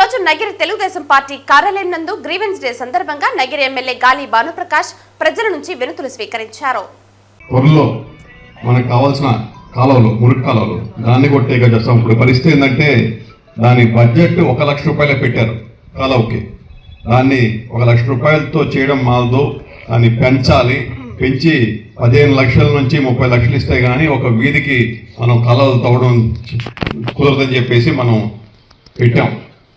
రోజు నగిరి తెలుగుదేశం పార్టీ కార్యాలయం నందు గ్రీవెన్స్ డే సందర్భంగా నగిరి ఎమ్మెల్యే గాలి భానుప్రకాష్ ప్రజల నుంచి వినతులు స్వీకరించారు. త్వరలో మనకు కావాల్సిన కాలువలు మురికి కాలంలో దాన్ని కొట్టేగా చేస్తాం. ఇప్పుడు పరిస్థితి ఏంటంటే దాని బడ్జెట్ ఒక లక్ష రూపాయలే పెట్టారు కాలువకి. దాన్ని ఒక లక్ష రూపాయలతో చేయడం మాదు దాన్ని పెంచాలి. పెంచి పదిహేను లక్షల నుంచి ముప్పై లక్షలు ఇస్తే కానీ ఒక వీధికి మనం కాలువలు తవ్వడం కుదరదని చెప్పేసి మనం పెట్టాం.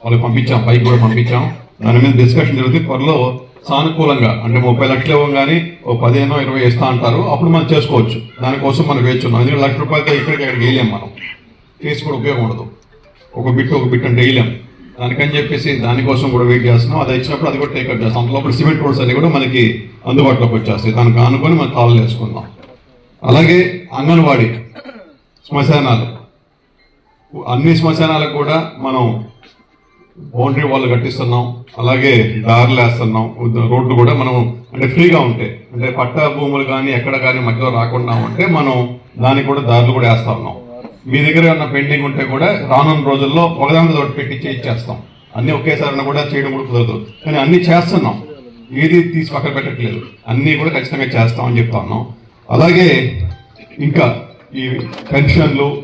వాళ్ళకి పంపించాం పైకి కూడా పంపించాం. దాని మీద డిస్కషన్ జరుగుతుంది త్వరలో సానుకూలంగా అంటే ముప్పై లక్షలు ఇవ్వగానే ఓ పదిహేనో ఇరవై ఇస్తా అంటారు. అప్పుడు మనం చేసుకోవచ్చు. దానికోసం మనం వేచున్నాం ఎందుకంటే లక్ష రూపాయలతో ఇక్కడికి అక్కడికి వేయలేం మనం. కేసు కూడా ఉపయోగం ఉండదు. ఒక బిట్ ఒక బిట్ అంటే వేయలేం దానికని చెప్పేసి దానికోసం కూడా వెయిట్ చేస్తున్నాం. అది ఇచ్చినప్పుడు అది కూడా టేకప్ చేస్తాం అంత లోపల సిమెంట్ రోడ్స్ అన్ని కూడా మనకి అందుబాటులోకి వచ్చేస్తాయి. దానికి ఆనుకొని మనం కాల్ వేసుకుందాం. అలాగే అంగన్వాడీ శ్మశానాలు. అన్ని శ్మశానాలకు కూడా మనం బౌండరీ వాళ్ళు కట్టిస్తున్నాం అలాగే దారులు వేస్తున్నాం. రోడ్లు కూడా మనం అంటే ఫ్రీగా ఉంటాయి అంటే పట్ట భూములు కానీ ఎక్కడ కానీ మధ్యలో రాకుండా ఉంటే మనం దానికి కూడా దారులు కూడా వేస్తా ఉన్నాం. మీ దగ్గర ఉన్న పెండింగ్ ఉంటే కూడా రానున్న రోజుల్లో ఒకదాని తోటి పెట్టి చేస్తాం అన్ని ఒకేసారి కూడా చేయడం కూడా కుదరదు. కానీ అన్ని చేస్తున్నాం. ఏది తీసి పక్కన పెట్టట్లేదు. అన్నీ కూడా ఖచ్చితంగా చేస్తామని చెప్తా ఉన్నాం. అలాగే ఇంకా ఈ పెన్షన్లు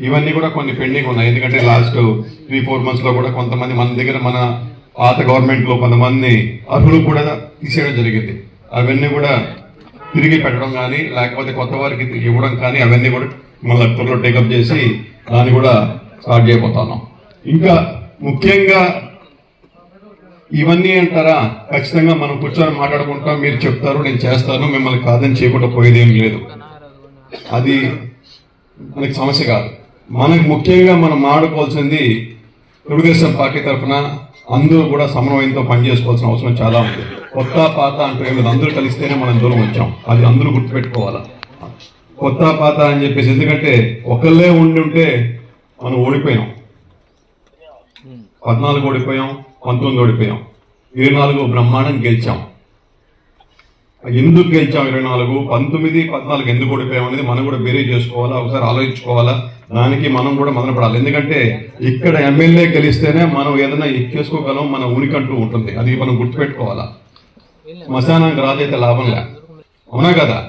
ఇవన్నీ కూడా కొన్ని పెండింగ్ ఉన్నాయి. ఎందుకంటే లాస్ట్ త్రీ ఫోర్ మంత్స్లో కూడా కొంతమంది మన దగ్గర మన పాత గవర్నమెంట్లో కొంతమంది అర్హులు కూడా తీసేయడం జరిగింది. అవన్నీ కూడా తిరిగి పెట్టడం కానీ లేకపోతే కొత్త వారికి ఇవ్వడం కానీ అవన్నీ కూడా మళ్ళీ త్వరలో టేకప్ చేసి దాన్ని కూడా స్టార్ట్ చేయబోతున్నాం ఇంకా ముఖ్యంగా ఇవన్నీ అంటారా? ఖచ్చితంగా మనం కూర్చొని మాట్లాడుకుంటాం. మీరు చెప్తారు నేను చేస్తాను. మిమ్మల్ని కాదని చేయకుండా పోయేదేం లేదు. అది మనకి సమస్య కాదు. మనకు ముఖ్యంగా మనం మాడుకోవాల్సింది తెలుగుదేశం పార్టీ తరఫున అందరూ కూడా సమన్వయంతో పనిచేసుకోవాల్సిన అవసరం చాలా ఉంది. కొత్త పాత అంటూ ఏమి అందరూ కలిస్తేనే మనం దూరం వచ్చాం. అది అందరూ గుర్తుపెట్టుకోవాలా? కొత్త పాత అని చెప్పేసి ఎందుకంటే ఒకళ్ళే ఉండి ఉంటే మనం ఓడిపోయాం. పద్నాలుగు ఓడిపోయాం పంతొమ్మిది ఓడిపోయాం. ఇరవై నాలుగు బ్రహ్మాండం గెలిచాం. ఎందుకు గెలిచాం ఇరవై నాలుగు? పంతొమ్మిది పద్నాలుగు ఎందుకు ఓడిపోయాం అనేది మనం కూడా వేరే చేసుకోవాలా? ఒకసారి ఆలోచించుకోవాలా? దానికి మనం కూడా మొదలుపడాలి ఎందుకంటే ఇక్కడ ఎమ్మెల్యే గెలిస్తేనే మనం ఏదైనా ఎక్కేసుకోగలం మన ఉనికంటూ ఉంటుంది. అది మనం గుర్తుపెట్టుకోవాలా. శ్మశానానికి రాజైతే లాభం లే. అవునా కదా?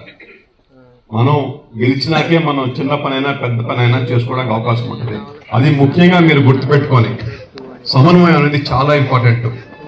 మనం గెలిచినాకే మనం చిన్న పనైనా పెద్ద పనైనా చేసుకోవడానికి అవకాశం ఉంటుంది. అది ముఖ్యంగా మీరు గుర్తుపెట్టుకొని. సమన్వయం అనేది చాలా ఇంపార్టెంట్.